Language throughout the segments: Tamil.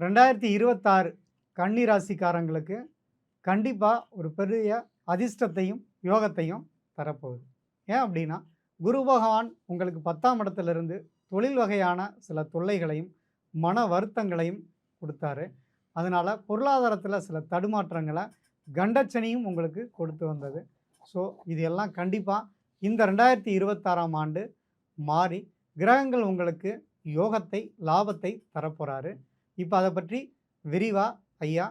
ரெண்டாயிரத்தி இருபத்தாறு கன்னி ராசிக்காரங்களுக்கு கண்டிப்பாக ஒரு பெரிய அதிர்ஷ்டத்தையும் யோகத்தையும் தரப்போகுது. ஏன் அப்படின்னா குரு பகவான் உங்களுக்கு பத்தாம் இடத்துலேருந்து தொழில் வகையான சில தொல்லைகளையும் மன வருத்தங்களையும் கொடுத்தாரு. அதனால் பொருளாதாரத்தில் சில தடுமாற்றங்களை கண்டச்சனியும் உங்களுக்கு கொடுத்து வந்தது. ஸோ இது எல்லாம் கண்டிப்பாக இந்த ரெண்டாயிரத்தி இருபத்தாறாம் ஆண்டு மாறி கிரகங்கள் உங்களுக்கு யோகத்தை லாபத்தை தரப்போகிறாரு இப்போ அதை பற்றி விரிவாக ஐயா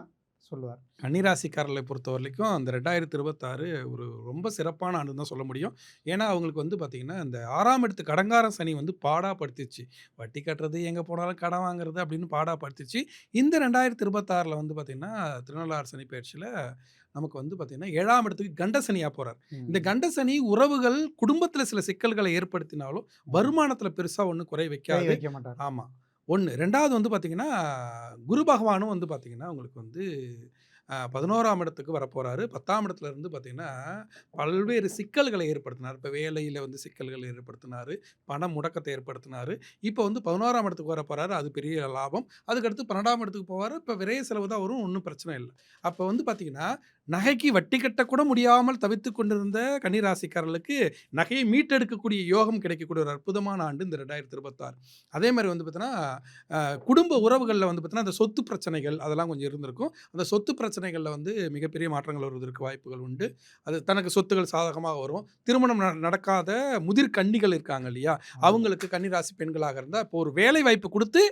சொல்லுவார். கன்னிராசிக்காரர்களை பொறுத்த வரைக்கும் அந்த ரெண்டாயிரத்தி இருபத்தாறு ஒரு ரொம்ப சிறப்பான ஆண்டு தான் சொல்ல முடியும். ஏன்னா அவங்களுக்கு வந்து பார்த்திங்கன்னா இந்த ஆறாம் இடத்து கடங்கார சனி வந்து பாடாப்படுத்திச்சு வட்டி கட்டுறது எங்கே போனாலும் கடன் வாங்குறது அப்படின்னு பாடாப்படுத்திச்சு இந்த ரெண்டாயிரத்தி இருபத்தாறில் வந்து பார்த்திங்கன்னா திருநள்ளாறு சனி பயிற்சியில் நமக்கு வந்து பார்த்திங்கன்னா ஏழாம் இடத்துக்கு கண்ட சனியாக போகிறார் இந்த கண்ட சனி உறவுகள் குடும்பத்தில் சில சிக்கல்களை ஏற்படுத்தினாலும் வருமானத்தில் பெருசாக ஒன்றும் குறை வைக்காது. ஆமாம் ஒன்று ரெண்டாவது வந்து பார்த்திங்கன்னா குரு பகவானும் வந்து பார்த்திங்கன்னா உங்களுக்கு வந்து பதினோராம் இடத்துக்கு வரப்போகிறாரு பத்தாம் இடத்துல இருந்து பார்த்திங்கன்னா பல்வேறு சிக்கல்களை ஏற்படுத்தினார். இப்போ வேலையில் வந்து சிக்கல்களை ஏற்படுத்தினார். பண முடக்கத்தை ஏற்படுத்தினார். இப்போ வந்து பதினோராம் இடத்துக்கு வர போகிறாரு அது பெரிய லாபம். அதுக்கடுத்து பன்னெண்டாம் இடத்துக்கு போவார். இப்போ விரைய செலவு தான் வரும். ஒன்றும் பிரச்சனை இல்லை. அப்போ வந்து பார்த்திங்கன்னா நகைக்கு வட்டி கட்டக்கூட முடியாமல் தவித்து கொண்டிருந்த கன்னிராசிக்காரர்களுக்கு நகையை மீட்டெடுக்கக்கூடிய யோகம் கிடைக்கக்கூடிய ஒரு அற்புதமான ஆண்டு இந்த ரெண்டாயிரத்தி இருபத்தாறு. அதே மாதிரி வந்து பார்த்தீங்கன்னா குடும்ப உறவுகளில் வந்து பார்த்தீங்கன்னா அந்த சொத்து பிரச்சனைகள் அதெல்லாம் கொஞ்சம் இருந்திருக்கும். அந்த சொத்து பிரச்சனைகளில் வந்து மிகப்பெரிய மாற்றங்கள் வருவதற்கு வாய்ப்புகள் உண்டு. அது தனக்கு சொத்துகள் சாதகமாக வரும். திருமணம் நடக்காத முதிர் கன்னிகள் இருக்காங்க இல்லையா? அவங்களுக்கு கன்னிராசி பெண்களாக இருந்தால் இப்போ ஒரு வேலை வாய்ப்பு கொடுத்து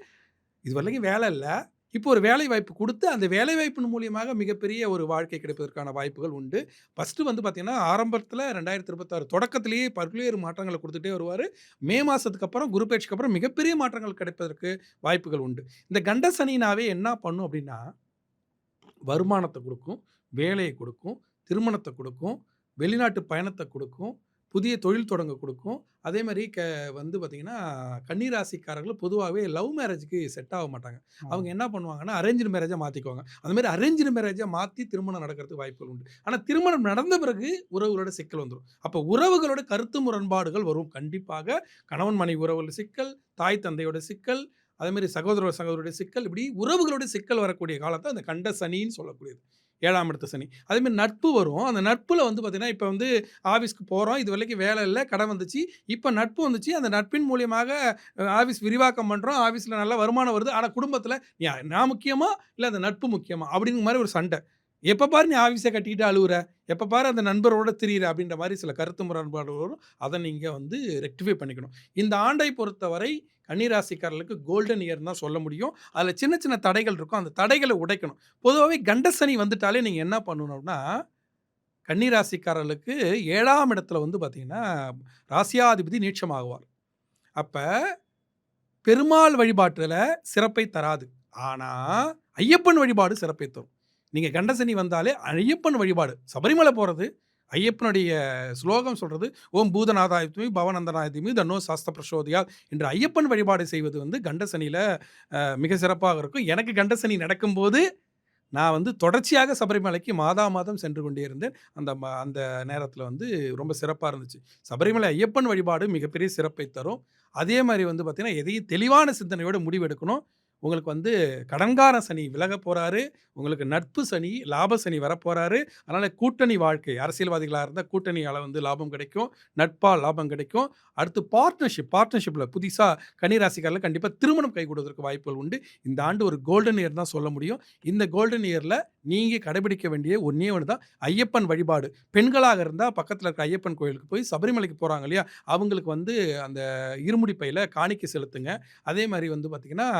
இது வரைக்கும் வேலை இல்லை. இப்போ ஒரு வேலை வாய்ப்பு கொடுத்து அந்த வேலை வாய்ப்பின் மூலியமாக மிகப்பெரிய ஒரு வாழ்க்கை கிடைப்பதற்கான வாய்ப்புகள் உண்டு. ஃபஸ்ட்டு வந்து பார்த்தீங்கன்னா ஆரம்பத்தில் ரெண்டாயிரத்தி இருபத்தாறு தொடக்கத்திலேயே பல்வேறு மாற்றங்களை கொடுத்துட்டே வருவார். மே மாதத்துக்கு அப்புறம் குருபேட்சிக்கு அப்புறம் மிகப்பெரிய மாற்றங்கள் கிடைப்பதற்கு வாய்ப்புகள் உண்டு. இந்த கண்ட சனினாவே என்ன பண்ணும் அப்படின்னா வருமானத்தை கொடுக்கும் வேலையை கொடுக்கும் திருமணத்தை கொடுக்கும் வெளிநாட்டு பயணத்தை கொடுக்கும் புதிய தொழில் தொடங்க கொடுக்கும். அதே மாதிரி க வந்து பார்த்திங்கன்னா கன்னிராசிக்காரர்கள் பொதுவாகவே லவ் மேரேஜுக்கு செட் ஆக மாட்டாங்க. அவங்க என்ன பண்ணுவாங்கன்னா அரேஞ்சு மேரேஜாக மாற்றிக்குவாங்க அந்த மாதிரி அரேஞ்சு மேரேஜாக மாற்றி திருமணம் நடக்கிறதுக்கு வாய்ப்புகள் உண்டு. ஆனால் திருமணம் நடந்த பிறகு உறவுகளோட சிக்கல் வந்துடும் அப்போ உறவுகளோட கருத்து முரண்பாடுகள் வரும். கண்டிப்பாக கணவன் மனைவி உறவுகளோட சிக்கல் தாய் தந்தையோட சிக்கல் அதே மாதிரி சகோதர சகோதரோட சிக்கல் இப்படி உறவுகளோட சிக்கல் வரக்கூடிய காலத்தை அந்த கண்ட சனின்னு சொல்லக்கூடியது. ஏழாம் இடத்த சனி. அதேமாதிரி நட்பு வரும். அந்த நட்பில் வந்து பார்த்தீங்கன்னா இப்போ வந்து ஆஃபீஸ்க்கு போகிறோம் இது வரைக்கும் வேலை இல்லை கடன் வந்துச்சு. இப்போ நட்பு வந்துச்சு. அந்த நட்பின் மூலியமாக ஆஃபீஸ் விரிவாக்கம் பண்ணுறோம் ஆஃபீஸில் நல்ல வருமானம் வருது. ஆனால் குடும்பத்தில் நான் முக்கியமா? இல்லை அந்த நட்பு முக்கியமா? அப்படிங்கிற மாதிரி ஒரு சண்டை. எப்போ பாரு நீ ஆஃபீஸை கட்டிக்கிட்டு அழுகுற எப்போ பாரு அந்த நண்பரோட திரியிற? அப்படின்ற மாதிரி சில கருத்து முரண்பாடு வரும் அதை நீங்கள் வந்து ரெக்டிஃபை பண்ணிக்கணும். இந்த ஆண்டை பொறுத்தவரை கன்னிராசிக்காரர்களுக்கு கோல்டன் இயர் தான் சொல்ல முடியும். அதில் சின்ன சின்ன தடைகள் இருக்கும். அந்த தடைகளை உடைக்கணும். பொதுவாகவே கண்டசனி வந்துட்டாலே நீங்கள் என்ன பண்ணணும்னா கன்னிராசிக்காரர்களுக்கு ஏழாம் இடத்துல வந்து பார்த்திங்கன்னா ராசியாதிபதி நீட்சமாகுவார் அப்போ பெருமாள் வழிபாட்டில் சிறப்பை தராது. ஆனால் ஐயப்பன் வழிபாடு சிறப்பை தரும். நீங்கள் கண்டசனி வந்தாலே ஐயப்பன் வழிபாடு. சபரிமலை போகிறது ஐயப்பனுடைய ஸ்லோகம் சொல்கிறது ஓம் பூதநாதாயத்துமி பவநந்தநாயத்துமி தன்னோ சாஸ்திர பிரசோதியா என்று ஐயப்பன் வழிபாடு செய்வது வந்து கண்டசனியில் மிக சிறப்பாக இருக்கும். எனக்கு கண்டசனி நடக்கும்போது நான் வந்து தொடர்ச்சியாக சபரிமலைக்கு மாதா மாதம் சென்று கொண்டே இருந்தேன். அந்த ம- அந்த நேரத்தில் வந்து ரொம்ப சிறப்பாக இருந்துச்சு. சபரிமலை ஐயப்பன் வழிபாடு மிகப்பெரிய சிறப்பை தரும். அதே மாதிரி வந்து பார்த்திங்கன்னா எதையும் தெளிவான சிந்தனையோட முடிவெடுக்கணும். உங்களுக்கு வந்து கடன்கார சனி விலக போகிறாரு உங்களுக்கு நட்பு சனி லாப சனி வரப்போகிறாரு அதனால் கூட்டணி வாழ்க்கை அரசியல்வாதிகளாக இருந்தால் கூட்டணியால் வந்து லாபம் கிடைக்கும் நட்பால் லாபம் கிடைக்கும். அடுத்து பார்ட்னர்ஷிப் பார்ட்னர்ஷிப்பில் புதுசாக கன்னிராசிக்காரில் கண்டிப்பாக திருமணம் கை கொடுவதற்கு வாய்ப்புகள் உண்டு. இந்த ஆண்டு ஒரு கோல்டன் இயர் தான் சொல்ல முடியும். இந்த கோல்டன் இயரில் நீங்கள் கடைபிடிக்க வேண்டிய ஒன்றே ஒன்று தான் ஐயப்பன் வழிபாடு. பெண்களாக இருந்தால் பக்கத்தில் இருக்க ஐயப்பன் கோயிலுக்கு போய் சபரிமலைக்கு போகிறாங்க இல்லையா? அவங்களுக்கு வந்து அந்த இருமுடி பையில் காணிக்கை செலுத்துங்க. அதே மாதிரி வந்து பார்த்திங்கன்னா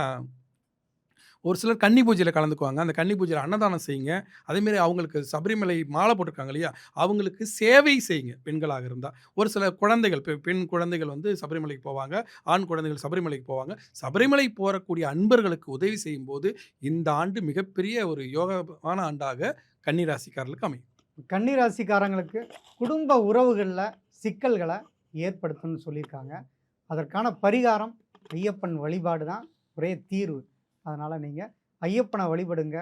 ஒரு சிலர் கன்னி பூஜையில் கலந்துக்குவாங்க. அந்த கன்னி பூஜையில் அன்னதானம் செய்யுங்க. அதேமாரி அவங்களுக்கு சபரிமலை மாலை போட்டிருக்காங்க இல்லையா? அவங்களுக்கு சேவை செய்யுங்க பெண்களாக இருந்தால் ஒரு சில குழந்தைகள் பெ- பெண் குழந்தைகள் வந்து சபரிமலைக்கு போவாங்க ஆண் குழந்தைகள் சபரிமலைக்கு போவாங்க. சபரிமலை போகக்கூடிய அன்பர்களுக்கு உதவி செய்யும்போது இந்த ஆண்டு மிகப்பெரிய ஒரு யோகமான ஆண்டாக கன்னிராசிக்காரர்களுக்கு அமையும். கன்னி ராசிக்காரங்களுக்கு குடும்ப உறவுகளில் சிக்கல்களை ஏற்படுத்தும்னு சொல்லியிருக்காங்க. அதற்கான பரிகாரம் ஐயப்பன் வழிபாடு தான் ஒரே தீர்வு. அதனால் நீங்கள் ஐயப்பனை வழிபடுங்க.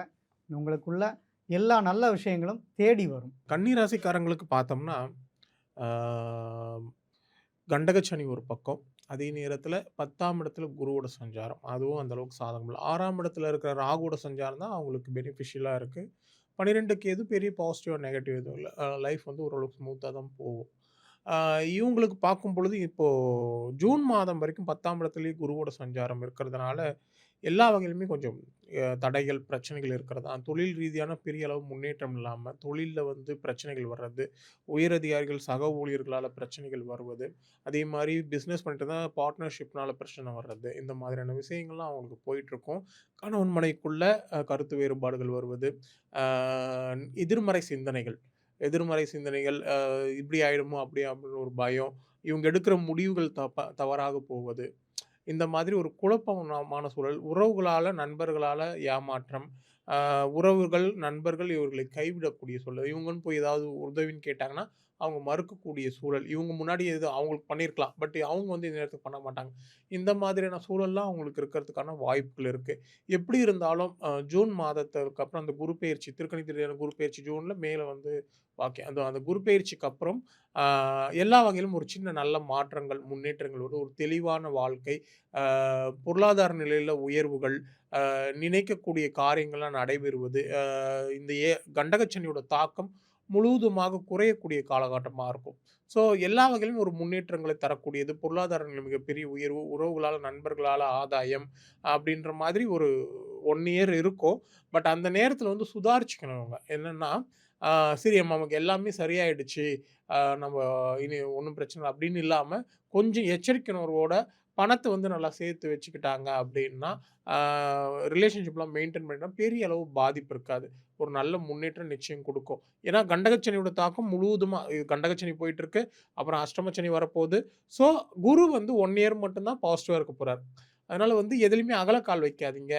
உங்களுக்குள்ள எல்லா நல்ல விஷயங்களும் தேடி வரும். கன்னிராசிக்காரங்களுக்கு பார்த்தோம்னா கண்டகச்சனி ஒரு பக்கம். அதே நேரத்தில் பத்தாம் இடத்துல குருவோட சஞ்சாரம். அதுவும் அந்த அளவுக்கு சாதகம் இல்லை. ஆறாம் இடத்துல இருக்கிற ராகுவோட சஞ்சாரம் தான் அவங்களுக்கு பெனிஃபிஷியலாக இருக்குது பன்னிரெண்டுக்கு எது பெரிய பாசிட்டிவ் நெகட்டிவ் எதுவும் இல்லை. லைஃப் வந்து ஓரளவுக்கு ஸ்மூத்தாக தான் போகும். இவங்களுக்கு பார்க்கும் பொழுது இப்போது ஜூன் மாதம் வரைக்கும் பத்தாம் இடத்துலேயே குருவோட சஞ்சாரம் இருக்கிறதுனால எல்லா வகையிலுமே கொஞ்சம் தடைகள் பிரச்சனைகள் இருக்கிறதா? தொழில் ரீதியான பெரிய அளவு முன்னேற்றம் இல்லாமல் தொழிலில் வந்து பிரச்சனைகள் வர்றது உயரதிகாரிகள் சக ஊழியர்களால் பிரச்சனைகள் வருவது அதே மாதிரி பிஸ்னஸ் பண்ணிட்டு தான் பார்ட்னர்ஷிப்னால பிரச்சனை வர்றது இந்த மாதிரியான விஷயங்கள்லாம் அவங்களுக்கு போயிட்டுருக்கும். கணவன்மனைக்குள்ள கருத்து வேறுபாடுகள் வருவது எதிர்மறை சிந்தனைகள் எதிர்மறை சிந்தனைகள் இப்படி ஆயிடுமோ அப்படி அப்படின்னு ஒரு பயம் இவங்க எடுக்கிற முடிவுகள் தப்ப தவறாக போவது இந்த மாதிரி ஒரு குழப்பமான சூழல். உறவுகளால் நண்பர்களால் ஏமாற்றம் உறவுகள் நண்பர்கள் இவர்களை கைவிடக்கூடிய சூழல். இவங்கன்னு போய் ஏதாவது உதவின்னு கேட்டாங்கன்னா அவங்க மறுக்கக்கூடிய சூழல். இவங்க முன்னாடி எது அவங்களுக்கு பண்ணியிருக்கலாம் பட் அவங்க வந்து இந்த நேரத்துக்கு பண்ண மாட்டாங்க. இந்த மாதிரியான சூழல்லாம் அவங்களுக்கு இருக்கிறதுக்கான வாய்ப்புகள் இருக்குது எப்படி இருந்தாலும் ஜூன் மாதத்துக்கு அப்புறம் அந்த குரு பயிற்சி திருக்கணி திருடியான குரு பயிற்சி ஜூனில் மேலே வந்து ஓகே. அந்த அந்த குரு பயிற்சிக்கு அப்புறம் எல்லா வகையிலும் ஒரு சின்ன நல்ல மாற்றங்கள் முன்னேற்றங்கள் ஒரு தெளிவான வாழ்க்கை பொருளாதார நிலையில் உயர்வுகள் நினைக்கக்கூடிய காரியங்கள்லாம் நடைபெறுவது இந்த ஏ கண்டகச்சனியோட தாக்கம் முழுவதுமாக குறையக்கூடிய காலகட்டமாக இருக்கும். ஸோ எல்லா வகையிலும் ஒரு முன்னேற்றங்களை தரக்கூடியது பொருளாதார மிகப்பெரிய உயர்வு உறவுகளால் நண்பர்களால் ஆதாயம் அப்படின்ற மாதிரி ஒரு ஒன் இயர் இருக்கும். பட் அந்த நேரத்தில் வந்து சுதாரிச்சுக்கணும் அவங்க என்னென்னா சரி அம்மா, நமக்கு எல்லாமே சரியாயிடுச்சு. நம்ம இனி ஒன்றும் பிரச்சனை அப்படின்னு இல்லாமல் கொஞ்சம் எச்சரிக்கை உணர்வோட பணத்தை வந்து நல்லா சேர்த்து வச்சுக்கிட்டாங்க அப்படின்னா ரிலேஷன்ஷிப்லாம் மெயின்டைன் பண்ணிட்டா பெரிய அளவு பாதிப்பு இருக்காது. ஒரு நல்ல முன்னேற்றம் நிச்சயம் கொடுக்கும். ஏன்னா கண்டகச்சனியோட தாக்கம் முழுவதுமாக இது கண்டகச்சனி போயிட்டு இருக்கு அப்புறம் அஷ்டமச்சனி வரப்போகுது. ஸோ குரு வந்து ஒன் இயர் மட்டும்தான் பாசிட்டிவாக இருக்க போகிறார் அதனால் வந்து எதுலேயுமே அகலக்கால் வைக்காதீங்க.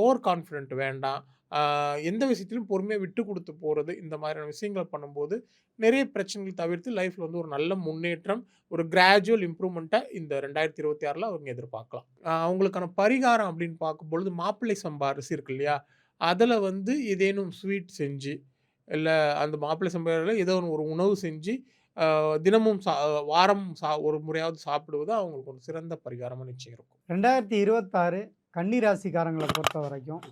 ஓவர் கான்ஃபிடென்ட் வேண்டாம். எந்த விஷயத்திலும் பொறுமையாக விட்டு கொடுத்து போகிறது இந்த மாதிரியான விஷயங்கள் பண்ணும்போது நிறைய பிரச்சனைகள் தவிர்த்து லைஃப்பில் வந்து ஒரு நல்ல முன்னேற்றம் ஒரு கிராஜுவல் இம்ப்ரூவ்மெண்ட்டை இந்த ரெண்டாயிரத்தி இருபத்தி ஆறில் அவங்க எதிர்பார்க்கலாம். அவங்களுக்கான பரிகாரம் அப்படின்னு பார்க்கும்பொழுது மாப்பிள்ளை சம்பா அரிசி இருக்கு இல்லையா? அதில் வந்து ஏதேனும் ஸ்வீட் செஞ்சு இல்லை அந்த மாப்பிள்ளை சம்பாவில் ஏதோ ஒரு உணவு செஞ்சு தினமும் சா வாரம் சா ஒரு முறையாவது சாப்பிடுவது அவங்களுக்கு ஒரு சிறந்த பரிகாரமாக நிச்சயம் இருக்கும். ரெண்டாயிரத்தி இருபத்தாறு கன்னி ராசிக்காரங்களை பொறுத்த வரைக்கும்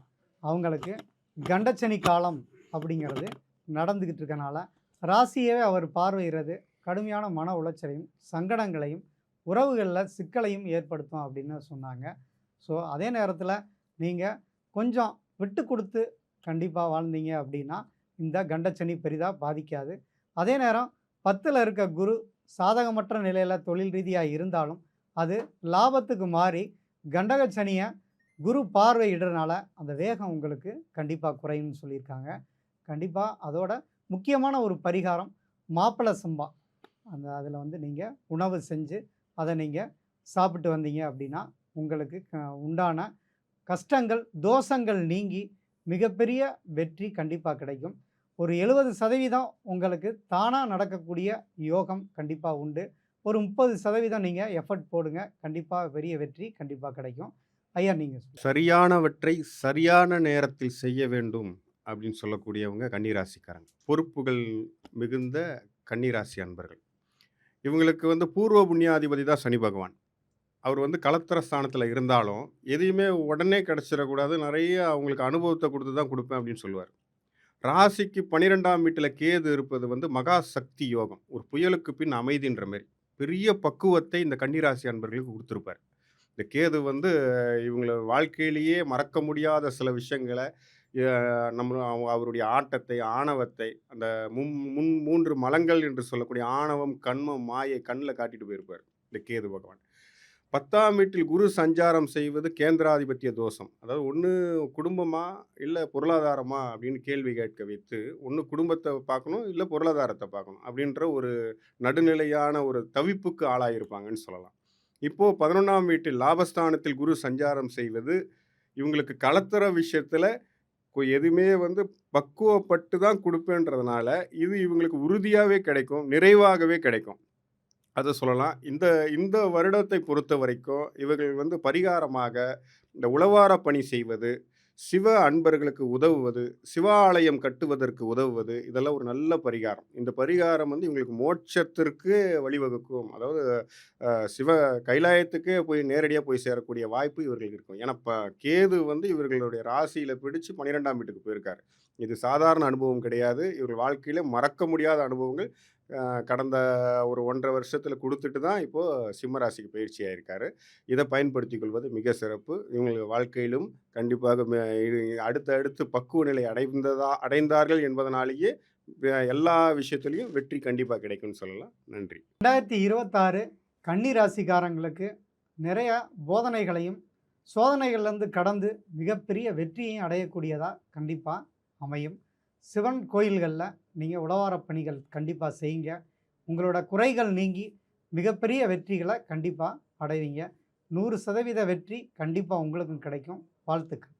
அவங்களுக்கு கண்டச்சனி காலம் அப்படிங்கிறது நடந்துக்கிட்டு இருக்கனால ராசியவே அவர் பார்வையிறது கடுமையான மன உளைச்சலையும் சங்கடங்களையும் உறவுகளில் சிக்கலையும் ஏற்படுத்தும் அப்படின்னு சொன்னாங்க. ஸோ அதே நேரத்தில் நீங்கள் கொஞ்சம் விட்டு கொடுத்து கண்டிப்பாக வாழ்ந்தீங்க அப்படின்னா இந்த கண்டச்சனி பெரிதாக பாதிக்காது. அதே நேரம் பத்தில் இருக்க குரு சாதகமற்ற நிலையில் தொழில் ரீதியாக இருந்தாலும் அது லாபத்துக்கு மாறி கண்டகச்சனியை குரு பார்வையிடுறனால அந்த வேகம் உங்களுக்கு கண்டிப்பாக குறையும்னு சொல்லியிருக்காங்க. கண்டிப்பாக அதோட முக்கியமான ஒரு பரிகாரம் மாப்பிள்ளை சம்பா. அந்த அதில் வந்து நீங்கள் உணவு செஞ்சு அதை நீங்கள் சாப்பிட்டு வந்தீங்க அப்படின்னா உங்களுக்கு க- உண்டான கஷ்டங்கள் தோஷங்கள் நீங்கி மிகப்பெரிய வெற்றி கண்டிப்பாக கிடைக்கும். ஒரு எழுபது சதவீதம் உங்களுக்கு தானாக நடக்கக்கூடிய யோகம் கண்டிப்பாக உண்டு. ஒரு முப்பது சதவீதம் நீங்கள் எஃபர்ட் போடுங்க. கண்டிப்பாக பெரிய வெற்றி கண்டிப்பாக கிடைக்கும். ஐயா நீங்கள் சரியானவற்றை சரியான நேரத்தில் செய்ய வேண்டும் அப்படின்னு சொல்லக்கூடியவங்க கன்னிராசிக்காரங்க. பொறுப்புகள் மிகுந்த கன்னிராசி அன்பர்கள். இவங்களுக்கு வந்து பூர்வ புண்ணியாதிபதி தான் சனி பகவான். அவர் வந்து கலத்திர ஸ்தானத்தில் இருந்தாலும் எதையுமே உடனே கிடச்சிடக்கூடாது. நிறைய அவங்களுக்கு அனுபவத்தை கொடுத்து தான் கொடுப்பேன் அப்படின்னு சொல்லுவார். ராசிக்கு பன்னிரெண்டாம் வீட்டில் கேது இருப்பது வந்து மகா சக்தி யோகம். ஒரு புயலுக்கு பின் அமைதின்ற மாதிரி பெரிய பக்குவத்தை இந்த கன்னிராசி அன்பர்களுக்கு கொடுத்துருப்பார். இந்த கேது வந்து இவங்கள வாழ்க்கையிலேயே மறக்க முடியாத சில விஷயங்களை நம்ம அவருடைய ஆட்டத்தை ஆணவத்தை அந்த முன் முன் மூன்று மலங்கள் என்று சொல்லக்கூடிய ஆணவம் கண்மம் மாயை கண்ணில் காட்டிட்டு போயிருப்பார் இந்த கேது பகவான். பத்தாம் வீட்டில் குரு சஞ்சாரம் செய்வது கேந்திராதிபத்திய தோஷம். அதாவது ஒன்று குடும்பமா இல்லை பொருளாதாரமா அப்படின்னு கேள்வி கேட்க வைத்து ஒன்று குடும்பத்தை பார்க்கணும் இல்லை பொருளாதாரத்தை பார்க்கணும் அப்படின்ற ஒரு நடுநிலையான ஒரு தவிப்புக்கு ஆளாயிருப்பாங்கன்னு சொல்லலாம். இப்போது பதினொன்றாம் வீட்டில் லாபஸ்தானத்தில் குரு சஞ்சாரம் செய்வது இவங்களுக்கு கலத்தர விஷயத்தில் எதுவுமே வந்து பக்குவப்பட்டு தான் கொடுப்பேன்றதுனால இது இவங்களுக்கு உறுதியாகவே கிடைக்கும் நிறைவாகவே கிடைக்கும். அதை சொல்லலாம். இந்த இந்த வருடத்தை பொறுத்த வரைக்கும் இவர்கள் வந்து பரிகாரமாக இந்த உழவார பணி செய்வது சிவ அன்பர்களுக்கு உதவுவது சிவாலயம் கட்டுவதற்கு உதவுவது இதெல்லாம் ஒரு நல்ல பரிகாரம். இந்த பரிகாரம் வந்து இவங்களுக்கு மோட்சத்திற்கு வழிவகுக்கும். அதாவது அஹ், சிவ கைலாயத்துக்கே போய் நேரடியாக போய் சேரக்கூடிய வாய்ப்பு இவர்களுக்கு இருக்கும். ஏன்னா இப்போ கேது வந்து இவர்களுடைய ராசியில் பிடிச்சு பன்னிரெண்டாம் வீட்டுக்கு போயிருக்காரு. இது சாதாரண அனுபவம் கிடையாது. இவர்கள் வாழ்க்கையில் மறக்க முடியாத அனுபவங்கள். கடந்த ஒரு ஒன்றரை வருஷத்தில் கொடுத்துட்டு தான் இப்போது சிம்ம ராசிக்கு பயிற்சி ஆகியிருக்காரு இதை பயன்படுத்திக் கொள்வது மிக சிறப்பு. இவங்களுக்கு வாழ்க்கையிலும் கண்டிப்பாக அடுத்த அடுத்து பக்குவ நிலை அடைந்ததா அடைந்தார்கள் என்பதனாலேயே எல்லா விஷயத்துலையும் வெற்றி கண்டிப்பாக கிடைக்கும்னு சொல்லலாம். நன்றி. ரெண்டாயிரத்தி இருபத்தாறு கன்னி ராசிக்காரங்களுக்கு நிறைய போதனைகளையும் சோதனைகள்லேருந்து கடந்து மிகப்பெரிய வெற்றியையும் அடையக்கூடியதாக கண்டிப்பாக அமையும். சிவன் கோயில்களில் நீங்கள் உடவார பணிகள் கண்டிப்பாக செய்யுங்க. உங்களோட குறைகள் நீங்கி மிகப்பெரிய வெற்றிகளை கண்டிப்பாக அடைவீங்க. நூறு சதவீத வெற்றி கண்டிப்பாக உங்களுக்கும் கிடைக்கும். வாழ்த்துக்கள்.